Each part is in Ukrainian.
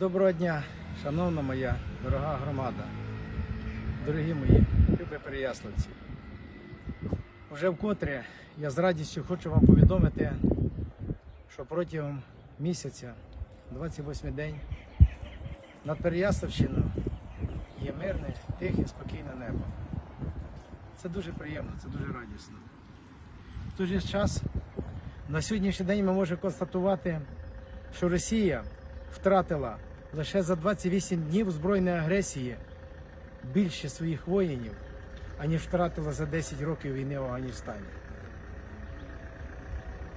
Доброго дня, шановна моя дорога громада, дорогі мої любі переяславці. Уже вкотре я з радістю хочу вам повідомити, що протягом місяця, 28 день, над Переяславщиною є мирне, тихе, спокійне небо. Це дуже приємно, це дуже радісно. В той же час на сьогоднішній день ми можемо констатувати, що Росія втратила лише за 28 днів збройної агресії більше своїх воїнів, аніж втратила за 10 років війни в Афганістані.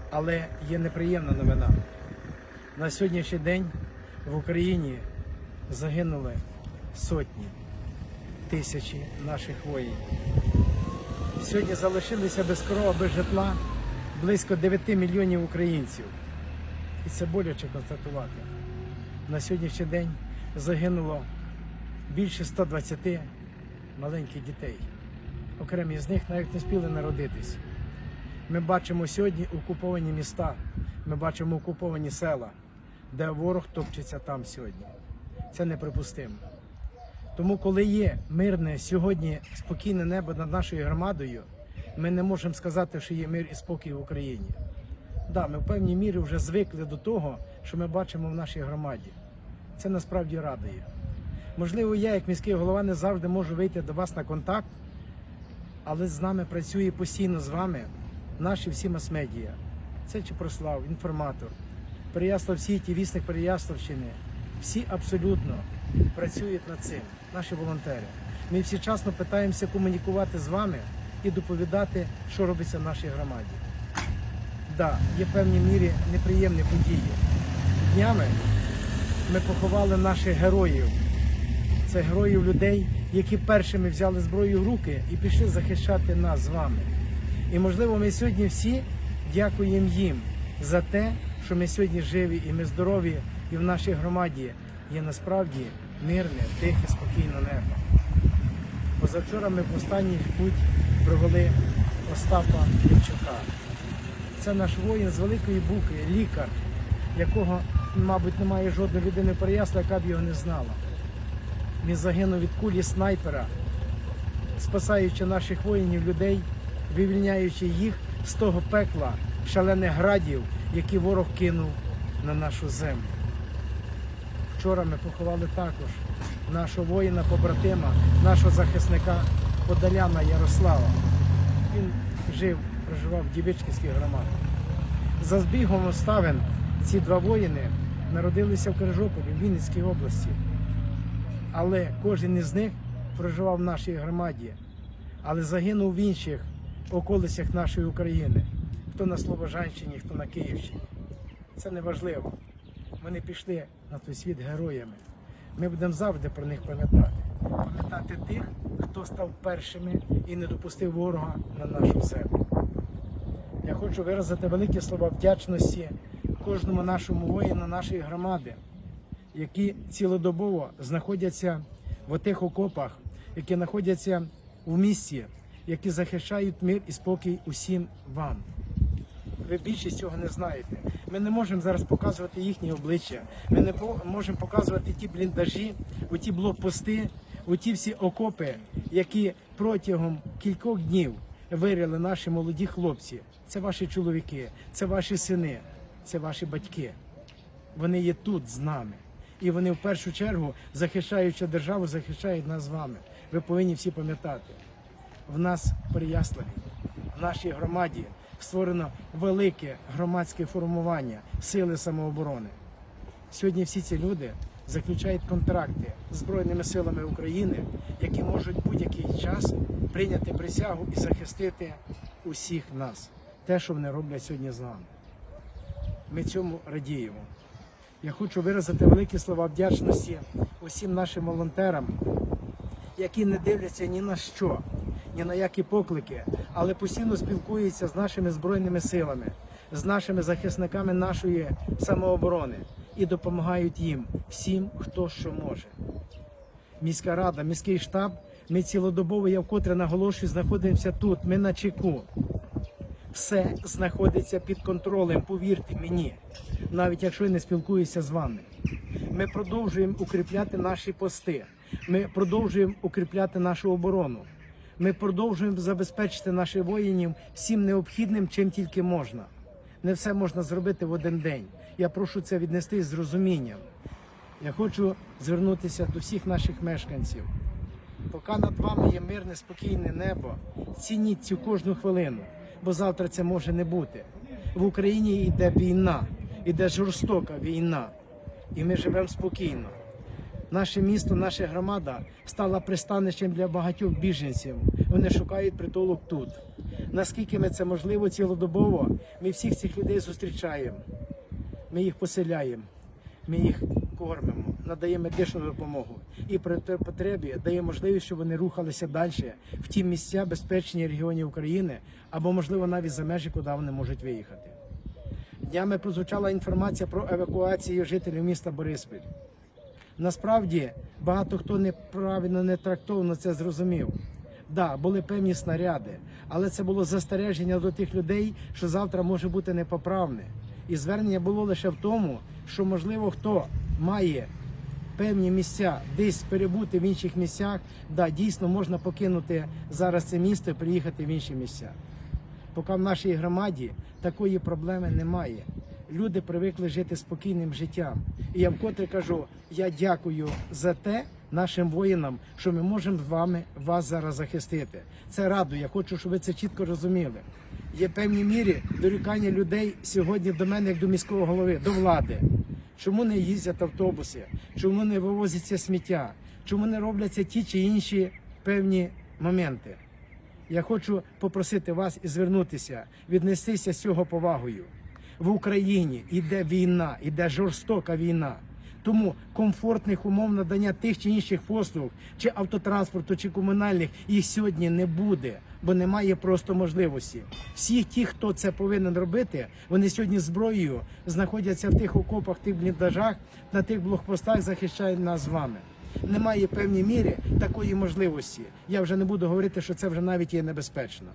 Але є неприємна новина. На сьогоднішній день в Україні загинули сотні, тисячі наших воїнів. Сьогодні залишилися без крова, без житла близько 9 мільйонів українців. І це боляче констатувати. На сьогоднішній день загинуло більше 120 маленьких дітей. Окремі з них навіть не спіли народитись. Ми бачимо сьогодні окуповані міста, ми бачимо окуповані села, де ворог топчеться там сьогодні. Це неприпустимо. Тому, коли є мирне сьогодні спокійне небо над нашою громадою, ми не можемо сказати, що є мир і спокій в Україні. Да, ми в певній мірі вже звикли до того, що ми бачимо в нашій громаді. Це насправді радує. Можливо, я, як міський голова, не завжди можу вийти до вас на контакт, але з нами працює постійно з вами наші всі мас-медіа. Це Чепрослав, інформатор, Переяслав Сіті, Вісник Переяславщини. Всі абсолютно працюють над цим, наші волонтери. Ми всі часно питаємося комунікувати з вами і доповідати, що робиться в нашій громаді. Да, є в певній мірі неприємні події. Днями ми поховали наших героїв. Це героїв людей, які першими взяли зброю в руки і пішли захищати нас з вами. І можливо, ми сьогодні всі дякуємо їм за те, що ми сьогодні живі і ми здорові, і в нашій громаді є насправді мирне, тихе, спокійне небо. Позавчора ми в останній путь провели Остапа Євчука. Це наш воїн з великої буки, лікар, якого, мабуть, немає жодної людини Переясла, яка б його не знала. Він загинув від кулі снайпера, спасаючи наших воїнів, людей, вивільняючи їх з того пекла шалених градів, які ворог кинув на нашу землю. Вчора ми поховали також нашого воїна, побратима, нашого захисника Подоляна Ярослава. Він жив, проживав в Дівичківській громаді. За збігом обставин ці два воїни народилися в Крижополі, в Вінницькій області. Але кожен із них проживав в нашій громаді, але загинув в інших околицях нашої України. Хто на Слобожанщині, хто на Київщині. Це не важливо. Вони пішли на той світ героями. Ми будемо завжди про них пам'ятати. Пам'ятати тих, хто став першими і не допустив ворога на нашу землю. Я хочу виразити великі слова вдячності кожному нашому воїну нашої громади, які цілодобово знаходяться в тих окопах, які знаходяться в місті, які захищають мир і спокій усім вам. Ви більшість цього не знаєте. Ми не можемо зараз показувати їхні обличчя. Ми не можемо показувати ті бліндажі, оті блокпости, оті всі окопи, які протягом кількох днів вирили наші молоді хлопці. Це ваші чоловіки, це ваші сини, це ваші батьки. Вони є тут з нами. І вони в першу чергу, захищаючи державу, захищають нас з вами. Ви повинні всі пам'ятати. В нас в Переяславі, в нашій громаді створено велике громадське формування сили самооборони. Сьогодні всі ці люди заключають контракти з Збройними силами України, які можуть будь-який час прийняти присягу і захистити усіх нас. Те, що вони роблять сьогодні з нами. Ми цьому радіємо. Я хочу виразити великі слова вдячності усім нашим волонтерам, які не дивляться ні на що, ні на які поклики, але постійно спілкуються з нашими збройними силами, з нашими захисниками нашої самооборони і допомагають їм всім, хто що може. Міська рада, міський штаб. Ми цілодобово, я вкотре наголошую, знаходимося тут. Ми на чеку. Все знаходиться під контролем, повірте мені, навіть якщо я не спілкуюся з вами. Ми продовжуємо укріпляти наші пости. Ми продовжуємо укріпляти нашу оборону. Ми продовжуємо забезпечити наших воїнів всім необхідним, чим тільки можна. Не все можна зробити в один день. Я прошу це віднести з розумінням. Я хочу звернутися до всіх наших мешканців. Поки над вами є мирне, спокійне небо, цініть цю кожну хвилину, бо завтра це може не бути. В Україні йде війна, йде жорстока війна, і ми живемо спокійно. Наше місто, наша громада стала пристанищем для багатьох біженців. Вони шукають притулок тут. Наскільки ми це можливо цілодобово, ми всіх цих людей зустрічаємо. Ми їх поселяємо, ми їх кормимо, надаємо медичну допомогу і при потребі даємо можливість, щоб вони рухалися далі в ті місця безпечні регіонів України або, можливо, навіть за межі, куди вони можуть виїхати. Днями прозвучала інформація про евакуацію жителів міста Бориспіль. Насправді багато хто неправильно не трактовано це зрозумів. Да, були певні снаряди, але це було застереження до тих людей, що завтра може бути непоправне. І звернення було лише в тому, що можливо хто має певні місця десь перебути в інших місцях, да, дійсно можна покинути зараз це місто і приїхати в інші місця. Поки в нашій громаді такої проблеми немає. Люди привикли жити спокійним життям. І я вкотре кажу: я дякую за те нашим воїнам, що ми можемо з вами вас зараз захистити. Це радує. Я хочу, щоб ви це чітко розуміли. Є певні мірі дорікання людей сьогодні до мене, як до міського голови, до влади. Чому не їздять автобуси? Чому не вивозяться сміття? Чому не робляться ті чи інші певні моменти? Я хочу попросити вас і звернутися, віднестися з цього повагою. В Україні йде війна, йде жорстока війна. Тому комфортних умов надання тих чи інших послуг, чи автотранспорту, чи комунальних, їх сьогодні не буде, бо немає просто можливості. Всі ті, хто це повинен робити, вони сьогодні зброєю знаходяться в тих окопах, тих бліндажах, на тих блокпостах, захищають нас з вами немає певній мірі такої можливості. Я вже не буду говорити, що це вже навіть є небезпечно.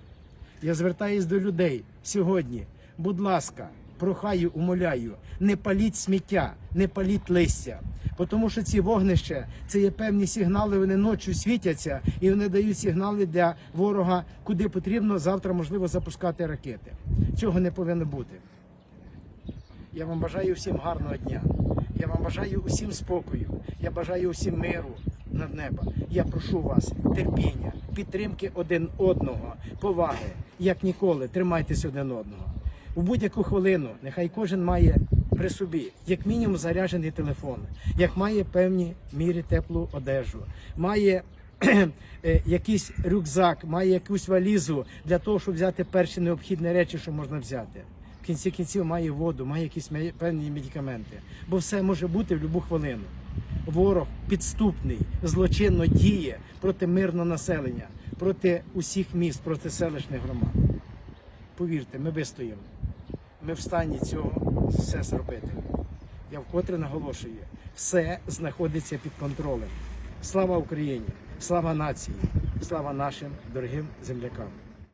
Я звертаюсь до людей сьогодні. Будь ласка, прохаю, умоляю, не паліть сміття, не паліть листя. Тому що ці вогнища це є певні сигнали, вони ночі світяться і вони дають сигнали для ворога, куди потрібно завтра можливо запускати ракети. Цього не повинно бути. Я вам бажаю всім гарного дня. Я вам бажаю усім спокою. Я бажаю усім миру над неба. Я прошу вас терпіння, підтримки один одного, поваги. Як ніколи, тримайтесь один одного. У будь-яку хвилину нехай кожен має при собі, як мінімум, заряджений телефон, як має певні мірі теплу одежу, має е, якийсь рюкзак, має якусь валізу для того, щоб взяти перші необхідні речі, що можна взяти. В кінці кінців має воду, має якісь певні медикаменти. Бо все може бути в будь-яку хвилину. Ворог підступний, злочинно діє проти мирного населення, проти усіх міст, проти селищних громад. Повірте, ми вистоїмо. Ми в стані цього все зробити. Я вкотре наголошую, все знаходиться під контролем. Слава Україні! Слава нації! Слава нашим дорогим землякам!